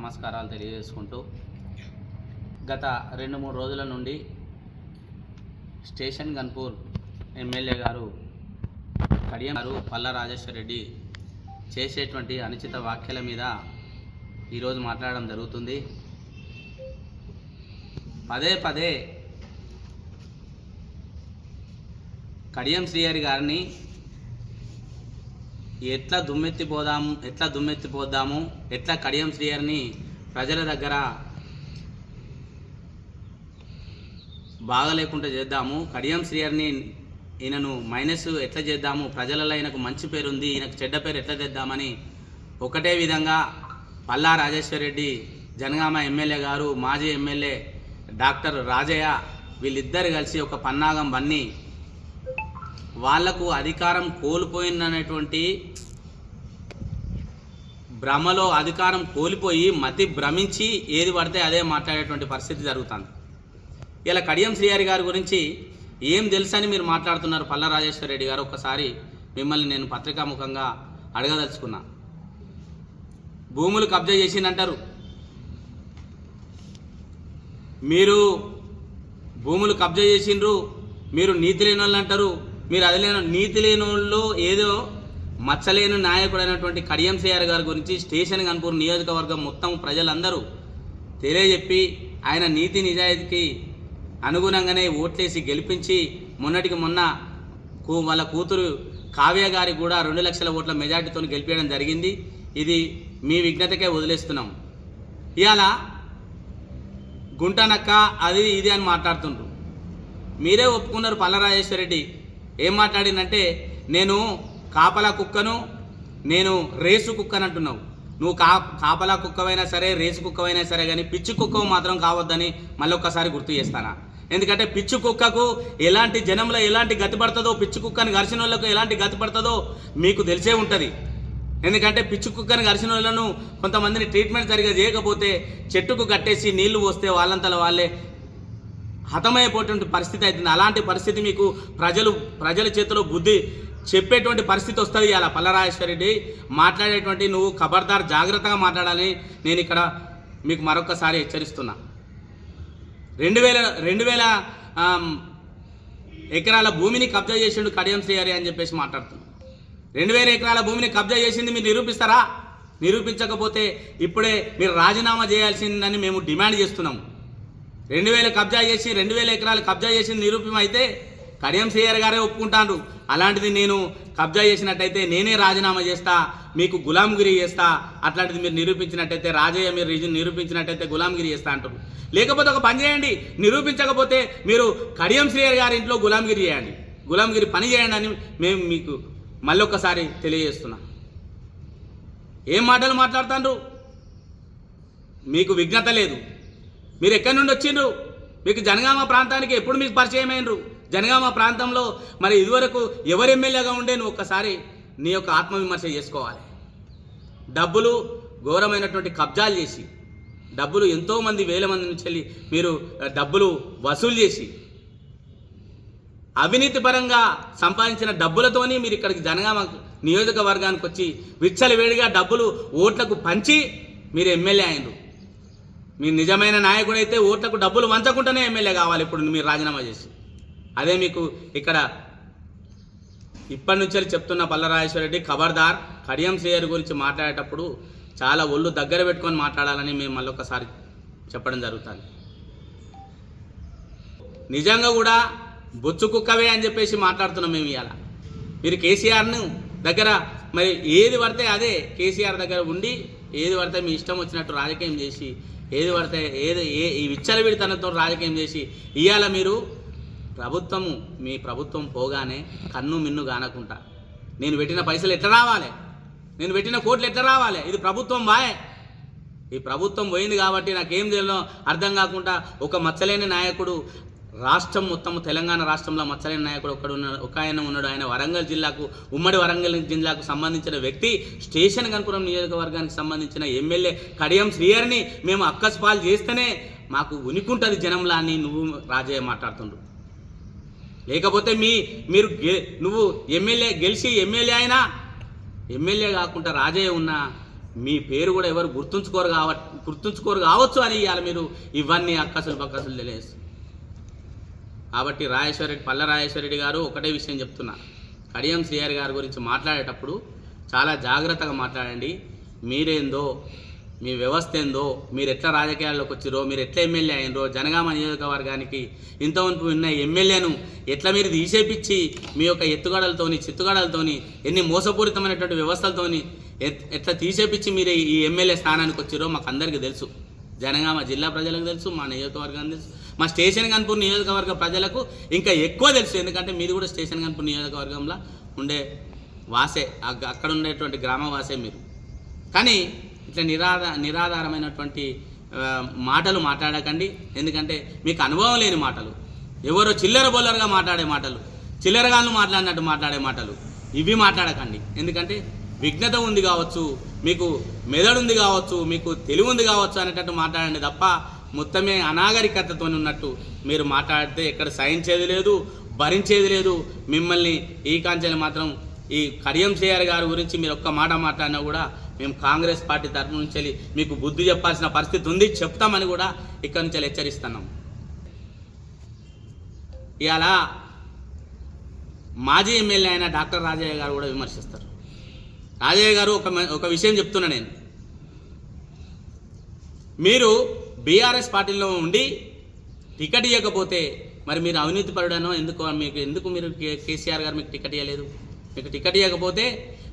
నమస్కారాలు తెలియజేసుకుంటూ గత రెండు మూడు రోజుల నుండి స్టేషన్ గన్పూర్ ఎమ్మెల్యే గారు కడియం గారు పల్ల రాజేశ్వర రెడ్డి చేసేటువంటి అనుచిత వ్యాఖ్యల మీద ఈరోజు మాట్లాడడం జరుగుతుంది. పదే పదే కడియం శ్రీహరి గారిని ఎట్లా దుమ్మెత్తిపోదాము ఎట్లా దుమ్మెత్తిపోద్దాము ఎట్లా కడియం శ్రీయర్ని ప్రజల దగ్గర బాగలేకుండా చేద్దాము. కడియం శ్రీయర్ని ఈయనను మైనస్ ఎట్లా చేద్దాము? ప్రజలలో ఈయనకు మంచి పేరు ఉంది ఈయనకు చెడ్డ పేరు ఎట్లా తెద్దామని ఒకటే విధంగా పల్లా రాజేశ్వర రెడ్డి జనగామ ఎమ్మెల్యే గారు మాజీ ఎమ్మెల్యే డాక్టర్ రాజయ్య వీళ్ళిద్దరు కలిసి ఒక పన్నాగం బన్ని వాళ్ళకు అధికారం కోల్పోయిందనేటువంటి భ్రమలో అధికారం కోల్పోయి మతి భ్రమించి ఏది పడితే అదే మాట్లాడేటువంటి పరిస్థితి జరుగుతుంది. ఇలా కడియం శ్రీహరి గారి గురించి ఏం తెలుసని మీరు మాట్లాడుతున్నారు పల్ల రాజేశ్వర రెడ్డి గారు? ఒకసారి మిమ్మల్ని నేను పత్రికాముఖంగా అడగదలుచుకున్నా. భూములు కబ్జా చేసిందంటారు. మీరు భూములు కబ్జా చేసిండ్రు మీరు నీతి లేని వాళ్ళు అంటారు. మీరు అది లేని నీతి లేని వాళ్ళు ఏదో మచ్చలేని నాయకుడు అయినటువంటి కడియం గారి గురించి స్టేషన్ కనుపూర్ నియోజకవర్గం మొత్తం ప్రజలందరూ తెలియజెప్పి ఆయన నీతి నిజాయితీకి అనుగుణంగానే ఓట్లేసి గెలిపించి మొన్నటికి మొన్న కూ- వాళ్ళ కూతురు కావ్య గారికి కూడా రెండు లక్షల ఓట్ల మెజార్టీతో గెలిపించడం జరిగింది. ఇది మీ విఘ్నతకే వదిలేస్తున్నాం. ఇవాళ గుంటనక్క అది ఇది అని మాట్లాడుతుండ్రు. మీరే ఒప్పుకున్నారు పల్లరాజేశ్వర రెడ్డి. ఏం మాట్లాడిందంటే నేను కాపలా కుక్కను నేను రేసు కుక్కను అంటున్నావు నువ్వు కా కాపలా కుక్కవైనా సరే రేసు కుక్కవైనా సరే కానీ పిచ్చి కుక్క మాత్రం కావద్దని మళ్ళీ ఒక్కసారి గుర్తు చేస్తానా? ఎందుకంటే పిచ్చి కుక్కకు ఎలాంటి జనంలో ఎలాంటి గతి పడుతుందో పిచ్చి కుక్కని గరిచిన వాళ్ళకు ఎలాంటి గతి పడుతుందో మీకు తెలిసే ఉంటుంది. ఎందుకంటే పిచ్చి కుక్కని గరిచిన వాళ్ళను కొంతమందిని ట్రీట్మెంట్ సరిగా చేయకపోతే చెట్టుకు కట్టేసి నీళ్ళు పోస్తే వాళ్ళంతల వాళ్ళే హతమైపోయేటువంటి పరిస్థితి అవుతుంది అలాంటి పరిస్థితి మీకు ప్రజలు ప్రజల చేతిలో బుద్ధి చెప్పేటువంటి పరిస్థితి వస్తుంది అలా పల్లరాజేశ్వరరెడ్డి. మాట్లాడేటువంటి నువ్వు ఖబర్దార్ జాగ్రత్తగా మాట్లాడాలని నేను ఇక్కడ మీకు మరొకసారి హెచ్చరిస్తున్నా. రెండు వేల రెండు వేల ఎకరాల భూమిని కబ్జా చేసిండు కడియం శ్రీహరి అని చెప్పేసి మాట్లాడుతున్నాను రెండు వేల ఎకరాల భూమిని కబ్జా చేసింది మీరు నిరూపిస్తారా? నిరూపించకపోతే ఇప్పుడే మీరు రాజీనామా చేయాల్సిందని మేము డిమాండ్ చేస్తున్నాము. రెండు వేల కబ్జా చేసి రెండు వేల ఎకరాలు కబ్జా చేసి నిరూపమైతే కడియం సీఆర్ గారే ఒప్పుకుంటాడు అలాంటిది నేను కబ్జా చేసినట్టయితే నేనే రాజీనామా చేస్తా మీకు గులాంగిరి చేస్తా అట్లాంటిది మీరు నిరూపించినట్టయితే రాజయ్య మీరు రీజన్ నిరూపించినట్టయితే గులాంగిరి చేస్తా అంటారు. లేకపోతే ఒక పని చేయండి నిరూపించకపోతే మీరు కడియం శ్రీయర్ గారి ఇంట్లో గులాంగిరి చేయండి. గులాంగిరి పని చేయండి అని మేము మీకు మళ్ళొక్కసారి తెలియజేస్తున్నా. ఏం మాటలు మాట్లాడుతాండ్రు? మీకు విఘ్నత లేదు. మీరు ఎక్కడి నుండి వచ్చిండ్రు? మీకు జనగామ ప్రాంతానికి ఎప్పుడు మీకు పరిచయం అయినరు? జనగామ ప్రాంతంలో మరి ఇదివరకు ఎవరు ఎమ్మెల్యేగా ఉండే? నువ్వు ఒక్కసారి నీ యొక్క ఆత్మవిమర్శ చేసుకోవాలి. డబ్బులు ఘోరమైనటువంటి కబ్జాలు చేసి డబ్బులు ఎంతోమంది వేల మంది నుంచి వెళ్ళి మీరు డబ్బులు వసూలు చేసి అవినీతి పరంగా సంపాదించిన డబ్బులతోని మీరు ఇక్కడికి జనగామ నియోజకవర్గానికి వచ్చి విచ్చలవేడిగా డబ్బులు ఓట్లకు పంచి మీరు ఎమ్మెల్యే అయినరు. మీరు నిజమైన నాయకుడైతే ఓట్లకు డబ్బులు వంచకుండానే ఎమ్మెల్యే కావాలి ఇప్పుడు మీరు రాజీనామా చేసి. అదే మీకు ఇక్కడ ఇప్పటి నుంచి చెప్తున్న పల్లరాజేశ్వరరెడ్డి ఖబర్దార్ కడియం శ్రేయర్ గురించి మాట్లాడేటప్పుడు చాలా ఒళ్ళు దగ్గర పెట్టుకొని మాట్లాడాలని మేము మళ్ళొకసారి చెప్పడం జరుగుతుంది. నిజంగా కూడా బొచ్చు కుక్కవే అని చెప్పేసి మాట్లాడుతున్నాం మేము ఇవాళ మీరు కేసీఆర్ను దగ్గర మరి ఏది పడితే అదే కేసీఆర్ దగ్గర ఉండి ఏది పడితే మీ ఇష్టం వచ్చినట్టు రాజకీయం చేసి ఏది పడితే ఏది ఏ ఈ విచ్చలవిడితనంతో రాజకీయం చేసి ఇవాళ మీరు ప్రభుత్వము మీ ప్రభుత్వం పోగానే కన్ను మిన్ను కానకుండా నేను పెట్టిన పైసలు ఎట్లా రావాలి? నేను పెట్టిన కోట్లు ఎట్లా రావాలి? ఇది ప్రభుత్వం వాయే. ఈ ప్రభుత్వం పోయింది కాబట్టి నాకేం తెలియదు అర్థం కాకుండా ఒక మచ్చలేని నాయకుడు రాష్ట్రం మొత్తం తెలంగాణ రాష్ట్రంలో మచ్చలేని నాయకుడు ఒకడు ఉన్నాడు ఒక ఆయన ఉన్నాడు. ఆయన వరంగల్ జిల్లాకు ఉమ్మడి వరంగల్ జిల్లాకు సంబంధించిన వ్యక్తి స్టేషన్ కనుపురం నియోజకవర్గానికి సంబంధించిన ఎమ్మెల్యే కడియం శ్రీయర్ని మేము అక్కస్పాలు చేస్తేనే మాకు ఉనికుంటుంది జనంలా అని నువ్వు రాజయ్య మాట్లాడుతుండ్రు లేకపోతే మీ మీరు గె- నువ్వు ఎమ్మెల్యే గెలిచి ఎమ్మెల్యే అయినా ఎమ్మెల్యే కాకుండా రాజయ్య ఉన్నా మీ పేరు కూడా ఎవరు గుర్తుంచుకోరు కావ గుర్తుంచుకోరు కావచ్చు అని ఇవాళ మీరు. ఇవన్నీ అక్కసులు పక్కసులు తెలియదు కాబట్టి రాజేశ్వరరెడ్డి పల్ల రాజేశ్వరరెడ్డి గారు ఒకటే విషయం చెప్తున్నా. కడియం శ్రీహరి గారి గురించి మాట్లాడేటప్పుడు చాలా జాగ్రత్తగా మాట్లాడండి. మీరేందో మీ వ్యవస్థ ఏందో మీరు ఎట్లా రాజకీయాల్లోకి వచ్చిరో మీరు ఎట్లా ఎమ్మెల్యే అయినరో జనగామ నియోజకవర్గానికి ఇంతవరకు ఉన్న ఎమ్మెల్యేను ఎట్లా మీరు తీసేపిచ్చి మీ యొక్క ఎత్తుగడలతోని చిత్తుగడలతోని ఎన్ని మోసపూరితమైనటువంటి వ్యవస్థలతోని ఎట్లా తీసేపిచ్చి మీరు ఈ ఎమ్మెల్యే స్థానానికి వచ్చిరో మాకు అందరికీ తెలుసు. జనగామ జిల్లా ప్రజలకు తెలుసు మా నియోజకవర్గానికి తెలుసు మా స్టేషన్ కన్పూర్ నియోజకవర్గ ప్రజలకు ఇంకా ఎక్కువ తెలుసు. ఎందుకంటే మీరు కూడా స్టేషన్ కన్పూర్ నియోజకవర్గంలో ఉండే వాసే అక్కడ ఉండేటువంటి గ్రామ వాసే మీరు. కానీ ఇట్లా నిరాధ నిరాధారమైనటువంటి మాటలు మాట్లాడకండి. ఎందుకంటే మీకు అనుభవం లేని మాటలు. ఎవరో చిల్లర బొల్లరగా మాట్లాడే మాటలు చిల్లరగాళ్ళు మాట్లాడినట్టు మాట్లాడే మాటలు ఇవి మాట్లాడకండి. ఎందుకంటే విఘ్నత ఉంది కావచ్చు మీకు మెదడు ఉంది కావచ్చు మీకు తెలివి ఉంది కావచ్చు అనేటట్టు మాట్లాడండి తప్ప మొత్తమే అనాగరికతతో ఉన్నట్టు మీరు మాట్లాడితే ఎక్కడ సహించేది లేదు భరించేది లేదు. మిమ్మల్ని ఈ కాంచెలు మాత్రం ఈ కడియం చేయర్ గారి గురించి మీరు ఒక్క మాట మాట్లాడినా కూడా మేము కాంగ్రెస్ పార్టీ తరఫు నుంచి వెళ్ళి మీకు బుద్ధి చెప్పాల్సిన పరిస్థితి ఉంది చెప్తామని కూడా ఇక్కడి నుంచి హెచ్చరిస్తున్నాం. ఇవాళ మాజీ ఎమ్మెల్యే అయిన డాక్టర్ రాజయ్య గారు కూడా విమర్శిస్తారు. రాజయ్య గారు ఒక ఒక విషయం చెప్తున్నా నేను. మీరు బీఆర్ఎస్ పార్టీలో ఉండి టికెట్ ఇవ్వకపోతే మరి మీరు అవినీతి పరుడనో ఎందుకు మీకు ఎందుకు మీరు కేసీఆర్ గారు మీకు టికెట్ ఇవ్వలేదు మీకు టికెట్ ఇవ్వకపోతే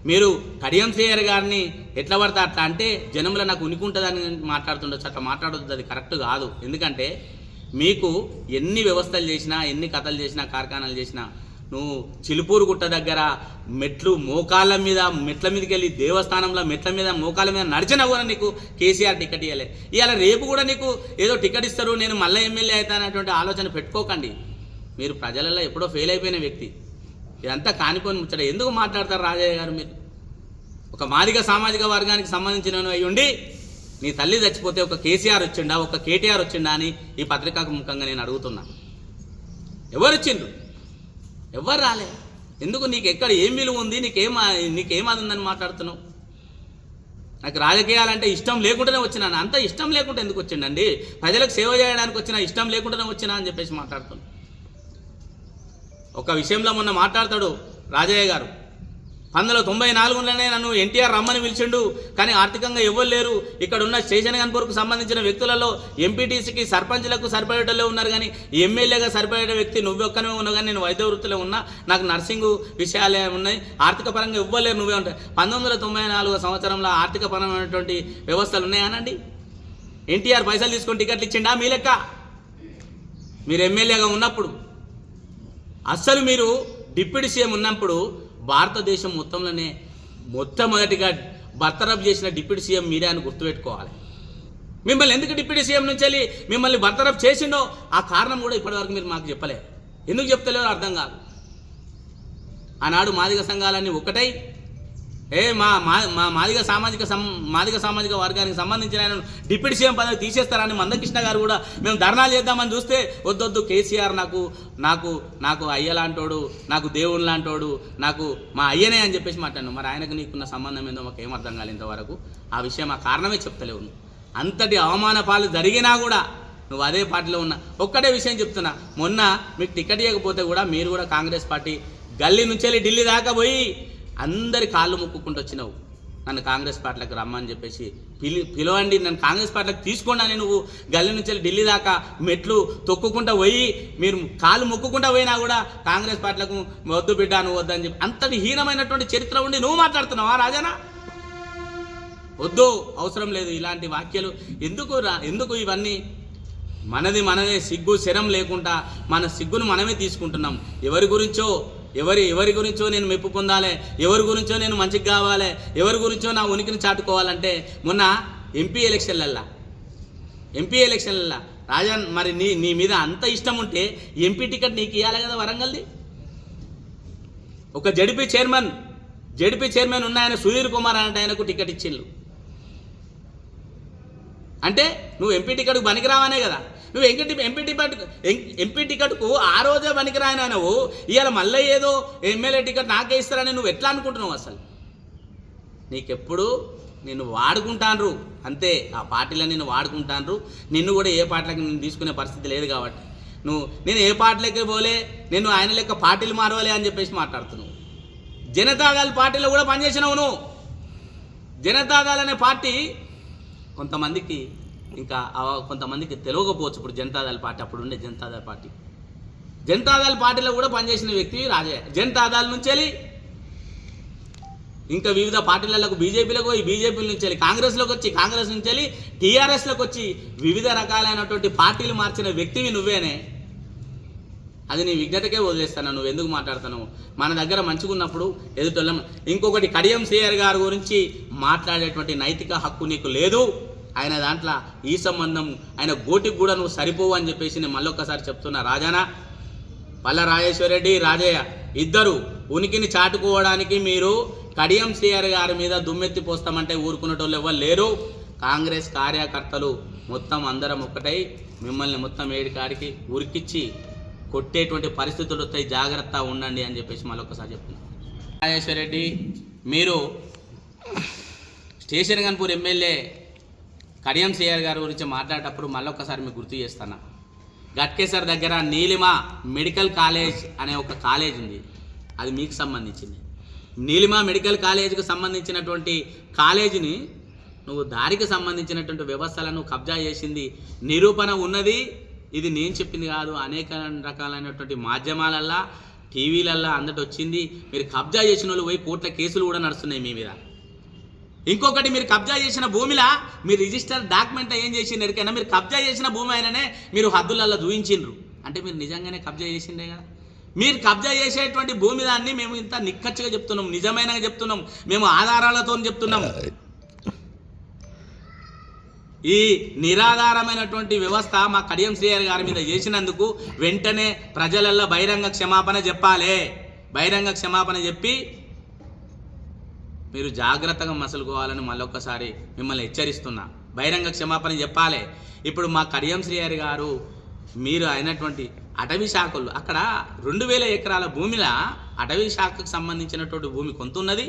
మీరు కడియం శ్రేయర్ గారిని ఎట్లా పడతా అట్లా అంటే జనంలో నాకు ఉనికి ఉంటుందని మాట్లాడుతుండొచ్చు అట్లా మాట్లాడొద్దు అది కరెక్ట్ కాదు. ఎందుకంటే మీకు ఎన్ని వ్యవస్థలు చేసినా ఎన్ని కథలు చేసినా కార్ఖానాలు చేసినా నువ్వు చిలుపూరు గుట్ట దగ్గర మెట్లు మోకాళ్ళ మీద మెట్ల మీదకి వెళ్ళి దేవస్థానంలో మెట్ల మీద మోకాళ్ళ మీద నడిచినా కూడా నీకు కేసీఆర్ టికెట్ ఇవ్వలే ఇవాళ రేపు కూడా నీకు ఏదో టికెట్ ఇస్తారు నేను మళ్ళీ ఎమ్మెల్యే అవుతానటువంటి ఆలోచన పెట్టుకోకండి. మీరు ప్రజలలో ఎప్పుడో ఫెయిల్ అయిపోయిన వ్యక్తి. ఇదంతా కానిపోని ముచ్చట. ఎందుకు మాట్లాడతారు రాజయ్య గారు మీరు? ఒక మాదిగ సామాజిక వర్గానికి సంబంధించిన అయి ఉండి నీ తల్లి చచ్చిపోతే ఒక కేసీఆర్ వచ్చిండా ఒక కేటీఆర్ వచ్చిండా అని ఈ పత్రికాకు ముఖంగా నేను అడుగుతున్నా. ఎవరు వచ్చిండ్రు ఎవరు రాలే. ఎందుకు నీకు ఎక్కడ ఏం విలువ ఉంది? నీకేం నీకేం ఉందని మాట్లాడుతున్నావు? నాకు రాజకీయాలంటే ఇష్టం లేకుండానే వచ్చినాను అంత ఇష్టం లేకుండా ఎందుకు వచ్చిండండి? ప్రజలకు సేవ చేయడానికి వచ్చిన ఇష్టం లేకుండానే వచ్చినా అని చెప్పేసి మాట్లాడుతున్నాను ఒక విషయంలో మొన్న మాట్లాడతాడు రాజయ్య గారు. పంతొమ్మిది తొంభై నాలుగులోనే నన్ను ఎన్టీఆర్ రమ్మని పిలిచిండు. కానీ ఆర్థికంగా ఎవరు లేరు. ఇక్కడ ఉన్న స్టేషన్ కన్పూర్కు సంబంధించిన వ్యక్తులలో ఎంపీటీసీకి సర్పంచ్లకు సరిపడేటలో ఉన్నారు కానీ ఎమ్మెల్యేగా సరిపడే వ్యక్తి నువ్వు ఒక్కనే ఉన్నావు కానీ నేను వైద్య వృత్తిలో ఉన్నా. నాకు నర్సింగ్ విషయాలే ఉన్నాయి. ఆర్థిక పరంగా ఇవ్వలేరు నువ్వే ఉంటాయి పంతొమ్మిది వందల తొంభై నాలుగు సంవత్సరంలో ఆర్థిక పరమైనటువంటి వ్యవస్థలు ఉన్నాయానండి ఎన్టీఆర్ పైసలు తీసుకొని టికెట్లు ఇచ్చిండా మీ లెక్క? మీరు ఎమ్మెల్యేగా ఉన్నప్పుడు. అస్సలు మీరు డిప్యూటీ సీఎం ఉన్నప్పుడు భారతదేశం మొత్తంలోనే మొట్టమొదటిగా బర్తరఫ్ చేసిన డిప్యూటీ సీఎం మీరే అని గుర్తుపెట్టుకోవాలి. మిమ్మల్ని ఎందుకు డిప్యూటీ సీఎం నుంచి వెళ్ళి మిమ్మల్ని బర్తరఫ్ చేసిండో ఆ కారణం కూడా ఇప్పటివరకు మీరు మాకు చెప్పలే ఎందుకు చెప్తలేరో అర్థం కాదు. ఆనాడు మాదిగ సంఘాలన్నీ ఒకటై ఏ మా మా మా మాదిగ సామాజిక సం మాదిగ సామాజిక వర్గానికి సంబంధించిన ఆయన డిప్యూటీ సీఎం పదవి తీసేస్తారని మందకృష్ణ గారు కూడా మేము ధర్నాలు చేద్దామని చూస్తే వద్దొద్దు కేసీఆర్ నాకు నాకు నాకు అయ్య లాంటోడు నాకు దేవుడు లాంటోడు నాకు మా అయ్యనే అని చెప్పేసి మాట్లాడు మరి ఆయనకు నీకున్న సంబంధం ఏందో మాకు ఏమర్థం అర్థం కాలేదు ఇంతవరకు. ఆ విషయం ఆ కారణమే చెప్తలేవు. నువ్వు. అంతటి అవమాన పాలు జరిగినా కూడా నువ్వు అదే పార్టీలో ఉన్నా ఒక్కటే విషయం చెప్తున్నా. మొన్న మీకు టికెట్ ఇవ్వకపోతే కూడా మీరు కూడా కాంగ్రెస్ పార్టీ గల్లీ నుంచి వెళ్ళి ఢిల్లీ దాకా పోయి అందరి కాళ్ళు మొక్కుకుంటూ వచ్చినావు. నన్ను కాంగ్రెస్ పార్టీలకు రమ్మని చెప్పేసి పిలి పిలవండి నన్ను కాంగ్రెస్ పార్టీలకు తీసుకోండి అని నువ్వు గల్లీ నుంచి ఢిల్లీ దాకా మెట్లు తొక్కుకుంటా పోయి మీరు కాళ్ళు మొక్కుకుంటా పోయినా కూడా కాంగ్రెస్ పార్టీలకు వద్దు బిడ్డ నువ్వు వద్దని చెప్పి అంతటి హీనమైనటువంటి చరిత్ర ఉండి నువ్వు మాట్లాడుతున్నావా రాజానా వద్దు అవసరం లేదు. ఇలాంటి వాక్యాలు ఎందుకు రా ఎందుకు ఇవన్నీ? మనది మనదే సిగ్గు శరం లేకుండా మన సిగ్గును మనమే తీసుకుంటున్నాం. ఎవరి గురించో ఎవరి ఎవరి గురించో నేను మెప్పు పొందాలి ఎవరి గురించో నేను మంచిగా కావాలి ఎవరి గురించో నా ఉనికిని చాటుకోవాలంటే మొన్న ఎంపీ ఎలక్షన్లల్లా. ఎంపీ ఎలక్షన్లల్లా. రాజా మరి నీ నీ మీద అంత ఇష్టం ఉంటే ఎంపీ టికెట్ నీకు ఇవ్వాలి కదా వరంగల్ది? ఒక జడిపి చైర్మన్ జడిపి చైర్మన్ ఉన్న ఆయన సుధీర్ కుమార్ అంటే ఆయనకు టికెట్ ఇచ్చిళ్ళు అంటే నువ్వు ఎంపీ టికెట్కు పనికిరావనే కదా. నువ్వు ఎంపీ ఎంపీ టికెట్ ఎంపీ టికెట్కు ఆ రోజే పనికిరాయన నువ్వు ఇవాళ మళ్ళీ ఏదో ఎమ్మెల్యే టికెట్ నాకే ఇస్తారని నువ్వు ఎట్లా అనుకుంటున్నావు అసలు? నీకెప్పుడు నిన్ను వాడుకుంటాన్రు. అంతే ఆ పార్టీలో నిన్ను వాడుకుంటాన్రు. నిన్ను కూడా ఏ పార్టీలకు నేను తీసుకునే పరిస్థితి లేదు కాబట్టి. నువ్వు నేను ఏ పార్టీలకి పోలే నేను ఆయన లెక్క పార్టీలు మారవలే అని చెప్పేసి మాట్లాడుతున్నావు. జనతాదళ్ పార్టీలో కూడా పనిచేసినావు నువ్వు. జనతాదళ్ అనే పార్టీ కొంతమందికి ఇంకా కొంతమందికి తెలియకపోవచ్చు ఇప్పుడు జనతాదళ పార్టీ అప్పుడు ఉండే జనతాదళ పార్టీ. జనతాదళ పార్టీలో కూడా పనిచేసిన వ్యక్తి రాజయ్య జనతాదళ నుంచి వెళ్ళి ఇంకా వివిధ పార్టీలకు బీజేపీలకు పోయి బీజేపీ నుంచి వెళ్ళి కాంగ్రెస్లోకి వచ్చి కాంగ్రెస్ నుంచి వెళ్ళి టీఆర్ఎస్లోకి వచ్చి వివిధ రకాలైనటువంటి పార్టీలు మార్చిన వ్యక్తివి నువ్వేనే. అది నీ విజ్ఞతకే వదిలేస్తాను నువ్వు ఎందుకు మాట్లాడుతున్నావు? మన దగ్గర మంచిగా ఉన్నప్పుడు ఎదుటోళ్ళం. ఇంకొకటి కడియం శ్రీయర్ గారి గురించి మాట్లాడేటువంటి నైతిక హక్కు నీకు లేదు. ఆయన దాంట్లో ఈ సంబంధం ఆయన గోటికి కూడా నువ్వు సరిపోవు అని చెప్పేసి నేను మళ్ళొక్కసారి చెప్తున్నా. రాజానా? పల్ల రాజేశ్వరరెడ్డి రాజయ్య ఇద్దరు ఉనికిని చాటుకోవడానికి మీరు కడియం సిఆర్ గారి మీద దుమ్మెత్తి పోస్తామంటే ఊరుకునేటోళ్ళు ఎవరు లేరు. కాంగ్రెస్ కార్యకర్తలు మొత్తం అందరం ఒక్కటై మిమ్మల్ని మొత్తం ఏడికాడికి ఉరికిచ్చి కొట్టేటువంటి పరిస్థితులు వస్తాయి. జాగ్రత్త ఉండండి అని చెప్పేసి మళ్ళొకసారి చెప్తున్నాను రాజేశ్వరరెడ్డి మీరు స్టేషన్ గన్పూర్ ఎమ్మెల్యే కడియం శ్రీయర్ గారి గురించి మాట్లాడేటప్పుడు మళ్ళీ ఒకసారి మీకు గుర్తు చేస్తాను? గట్కేసర్ దగ్గర నీలిమ మెడికల్ కాలేజ్ అనే ఒక కాలేజ్ ఉంది. అది మీకు సంబంధించింది. నీలిమ మెడికల్ కాలేజీకి సంబంధించినటువంటి కాలేజీని నువ్వు దారికి సంబంధించినటువంటి వ్యవస్థలను కబ్జా చేసింది. నిరూపణ ఉన్నది. ఇది నేను చెప్పింది కాదు. అనేక రకాలైనటువంటి మాధ్యమాలల్లా టీవీలల్లా అందటి వచ్చింది మీరు కబ్జా చేసిన వాళ్ళు పోయి కోర్టుల కేసులు కూడా నడుస్తున్నాయి మీ మీద. ఇంకొకటి మీరు కబ్జా చేసిన భూమిలా మీరు రిజిస్టర్ డాక్యుమెంట్ ఏం చేసింది ఎరికైనా మీరు కబ్జా చేసిన భూమి అయిననే మీరు హద్దులలో చూయించిండ్రు అంటే మీరు నిజంగానే కబ్జా చేసిండే కదా. మీరు కబ్జా చేసేటువంటి భూమి దాన్ని మేము ఇంత నిక్కచ్చిగా చెప్తున్నాం నిజమైన చెప్తున్నాం మేము ఆధారాలతో చెప్తున్నాం. ఈ నిరాధారమైనటువంటి వ్యవస్థ మా కడియం శ్రీయర్ గారి మీద చేసినందుకు వెంటనే ప్రజలల్లో బహిరంగ క్షమాపణ చెప్పాలి. బహిరంగ క్షమాపణ చెప్పి మీరు జాగ్రత్తగా మసలుకోవాలని మళ్ళొక్కసారి మిమ్మల్ని హెచ్చరిస్తున్నా. బహిరంగ క్షమాపణ చెప్పాలి. ఇప్పుడు మా కడియం శ్రీహరి గారు మీరు అయినటువంటి అటవీ శాఖలు అక్కడ రెండు వేల ఎకరాల భూమిలో అటవీ శాఖకు సంబంధించినటువంటి భూమి కొంత ఉన్నది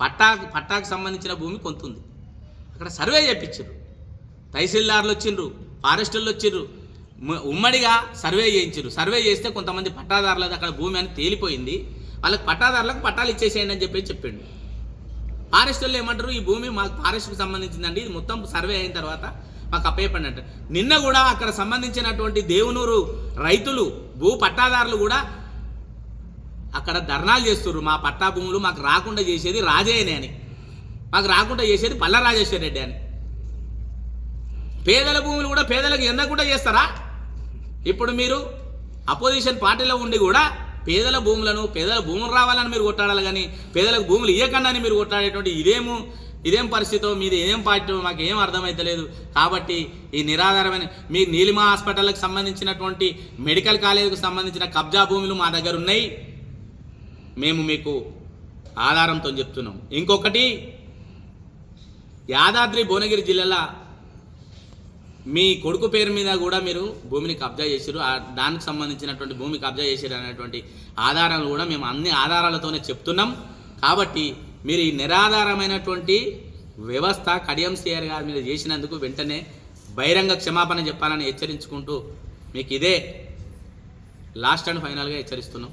పట్టా పట్టాకు సంబంధించిన భూమి కొంత ఉంది అక్కడ సర్వే చేయించారు తహసీల్దార్లు వచ్చిండ్రు ఫారెస్టర్లు వచ్చిండ్రు ఉమ్మడిగా సర్వే చేయించారు సర్వే చేస్తే కొంతమంది పట్టాదారులది అక్కడ భూమి అని తేలిపోయింది. వాళ్ళకి పట్టాదారులకు పట్టాలు ఇచ్చేసేయండి అని చెప్పి చెప్పిండు. ఫారెస్ట్ వాళ్ళు ఏమంటారు? ఈ భూమి మాకు ఫారెస్ట్కి సంబంధించిందండి. ఇది మొత్తం సర్వే అయిన తర్వాత మాకు అప్పయ్యపండి అంటారు నిన్న కూడా అక్కడ సంబంధించినటువంటి దేవునూరు రైతులు భూ పట్టాదారులు కూడా అక్కడ ధర్నాలు చేస్తున్నారు మా పట్టా భూములు మాకు రాకుండా చేసేది రాజయ్యనే అని. మాకు రాకుండా చేసేది పల్ల రాజేశ్వర రెడ్డి అని. పేదల భూములు కూడా పేదలకు ఎందకుండా చేస్తారా? ఇప్పుడు మీరు అపోజిషన్ పార్టీలో ఉండి కూడా పేదల భూములను పేదల భూములు రావాలని మీరు కొట్టాడాలి కానీ పేదలకు భూములు ఇవ్వకుండా మీరు కొట్టాడేటువంటి ఇదేమో ఇదేం పరిస్థితో మీది ఏం పార్టీ మాకు ఏం అర్థమైతలేదు. కాబట్టి ఈ నిరాధారమైన మీ నీలిమా హాస్పిటల్కి సంబంధించినటువంటి మెడికల్ కాలేజీకి సంబంధించిన కబ్జా భూములు మా దగ్గర ఉన్నాయి. మేము మీకు ఆధారంతో చెప్తున్నాం. ఇంకొకటి యాదాద్రి భువనగిరి జిల్లాలో మీ కొడుకు పేరు మీద కూడా మీరు భూమిని కబ్జా చేశారు దానికి సంబంధించినటువంటి భూమి కబ్జా చేశారు అనేటువంటి ఆధారాలు కూడా మేము అన్ని ఆధారాలతోనే చెప్తున్నాం. కాబట్టి మీరు ఈ నిరాధారమైనటువంటి వ్యవస్థ కడియం సిఆర్ గారి మీద చేసినందుకు వెంటనే బహిరంగ క్షమాపణ చెప్పాలని హెచ్చరించుకుంటూ మీకు ఇదే లాస్ట్ అండ్ ఫైనల్గా హెచ్చరిస్తున్నాం.